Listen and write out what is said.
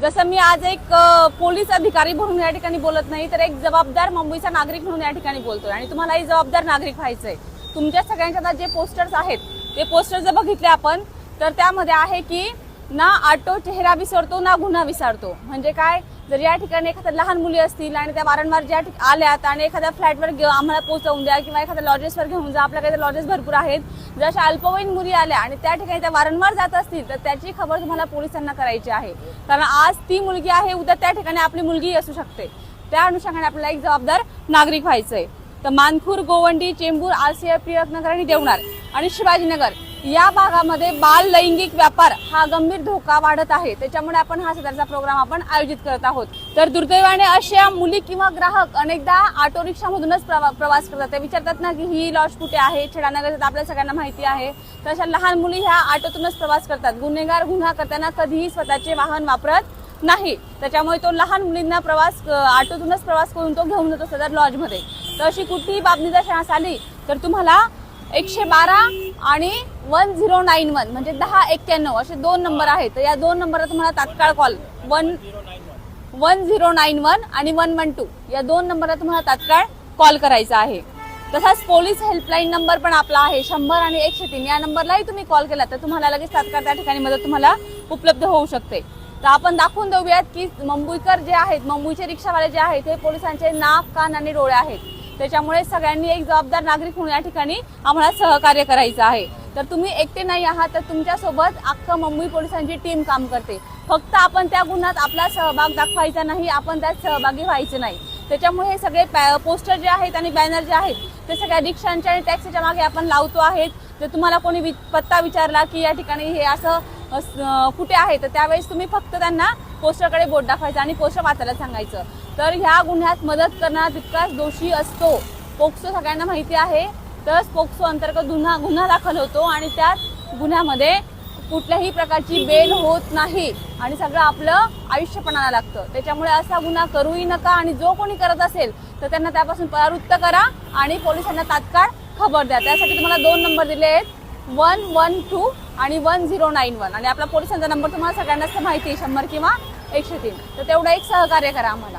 जसं मी आज एक पोलीस अधिकारी म्हणून या ठिकाणी बोलत नाही तर एक जबाबदार मुंबईचा नागरिक म्हणून या ठिकाणी बोलतोय. आणि तुम्हालाही जबाबदार नागरिक व्हायचंय. तुमच्या सगळ्यांच्या जे पोस्टर्स आहेत ते पोस्टर जर बघितले आपण तर त्यामध्ये आहे की ना ऑटो चेहरा विसरतो ना गुन्हा विसरतो. म्हणजे काय? जर या ठिकाणी एखाद्या लहान मुली असतील आणि त्या वारंवार ज्या आल्यात आणि एखाद्या फ्लॅटवर घेऊ आम्हाला पोहोचवून द्या किंवा एखाद्या लॉजेसवर घेऊन जा आपल्याकडे लॉजेस भरपूर आहेत जर अशा अल्पवयीन मुली आल्या आणि त्या ठिकाणी त्या वारंवार जात असतील तर त्याची खबर तुम्हाला पोलिसांना करायची आहे. कारण आज ती मुलगी आहे उद्या त्या ठिकाणी आपली मुलगी असू शकते. त्या अनुषंगाने आपल्याला एक जबाबदार नागरिक व्हायचंय. तर मानखूर गोवंडी चेंबूर आरसीएफ टिळकनगर आणि देवणार आणि शिवाजीनगर या भागामध्ये बाल लैंगिक व्यापार हा गंभीर धोका वाढत आहे. त्याच्यामुळे आपण हा सदरचा प्रोग्राम आपण आयोजित करत आहोत. तर दुर्दैवाने अशा मुली किंवा ग्राहक अनेकदा ऑटो रिक्षामधूनच प्रवा- प्रवास करतात. ते विचारतात ना की ही लॉज कुठे आहे? छेडानगर आपल्या सगळ्यांना माहिती आहे. तर अशा लहान मुली ह्या ऑटोतूनच प्रवास करतात. गुन्हेगार गुन्हा करताना कधीही स्वतःचे वाहन वापरत नाही. त्याच्यामुळे तो लहान मुलींना प्रवास ऑटोतूनच प्रवास करून तो घेऊन जातो सदर लॉजमध्ये तर अशी कुठलीही बाब निदर्शनास आली तर तुम्हाला एकशे बारा आणि वन झिरो नाईन वन म्हणजे दहा एक्क्याण्णव असे दोन नंबर आहेत. तर या दोन नंबरला तुम्हाला तात्काळ call one one zero nine one आणि वन वन टू या दोन नंबरला तुम्हाला तात्काळ कॉल करायचा आहे. तसाच पोलीस हेल्पलाईन नंबर पण आपला आहे. शंभर आणि एकशे तीन. या नंबरलाही तुम्ही कॉल केला तर तुम्हाला लगेच तात्काळ त्या ठिकाणी मदत तुम्हाला उपलब्ध होऊ शकते. तर आपण दाखवून देऊयात की मुंबईकर जे आहेत मुंबईचे रिक्षावाले जे आहेत हे पोलिसांचे नाक कान आणि डोळे आहेत. त्याच्यामुळे सगळ्यांनी एक जबाबदार नागरिक म्हणून या ठिकाणी आम्हाला सहकार्य करायचं आहे. तर तुम्ही एकटे नाही आहात तर तुमच्यासोबत अख्खं मुंबई पोलिसांची टीम काम करते. फक्त आपण त्या गुन्ह्यात आपला सहभाग दाखवायचा नाही आपण त्यात सहभागी व्हायचे नाही. त्याच्यामुळे हे सगळे पोस्टर जे आहेत आणि बॅनर जे आहेत ते सगळ्या रिक्षांच्या आणि टॅक्सीच्या मागे आपण लावतो आहेत. जर तुम्हाला कोणी वि- पत्ता विचारला की या ठिकाणी हे असं कुठे आहे तर त्यावेळेस तुम्ही फक्त त्यांना पोस्टरकडे बोट दाखवायचं आणि पोस्टर वाचायला सांगायचं. तर ह्या गुन्ह्यात मदत करणारा तितकाच दोषी असतो. पोक्सो सगळ्यांना माहिती आहे. तर पोक्सो अंतर्गत गुन्हा गुन्हा दाखल होतो आणि त्यात गुन्ह्यामध्ये कुठल्याही प्रकारची बेल होत नाही. आणि सगळं आपलं आयुष्य पणाला लागतं. त्याच्यामुळे असा गुन्हा करूही नका आणि जो कोणी करत असेल तर त्यांना त्यापासून परावृत्त करा आणि पोलिसांना तात्काळ खबर द्या. त्यासाठी तुम्हाला दोन नंबर दिले आहेत. वन वन टू आणि वन झिरो नाईन वन. आणि आपला पोलिसांचा नंबर तुम्हाला सगळ्यांनाच माहिती आहे शंभर किंवा एकशे तीन. तर तेवढं एक सहकार्य करा आम्हाला.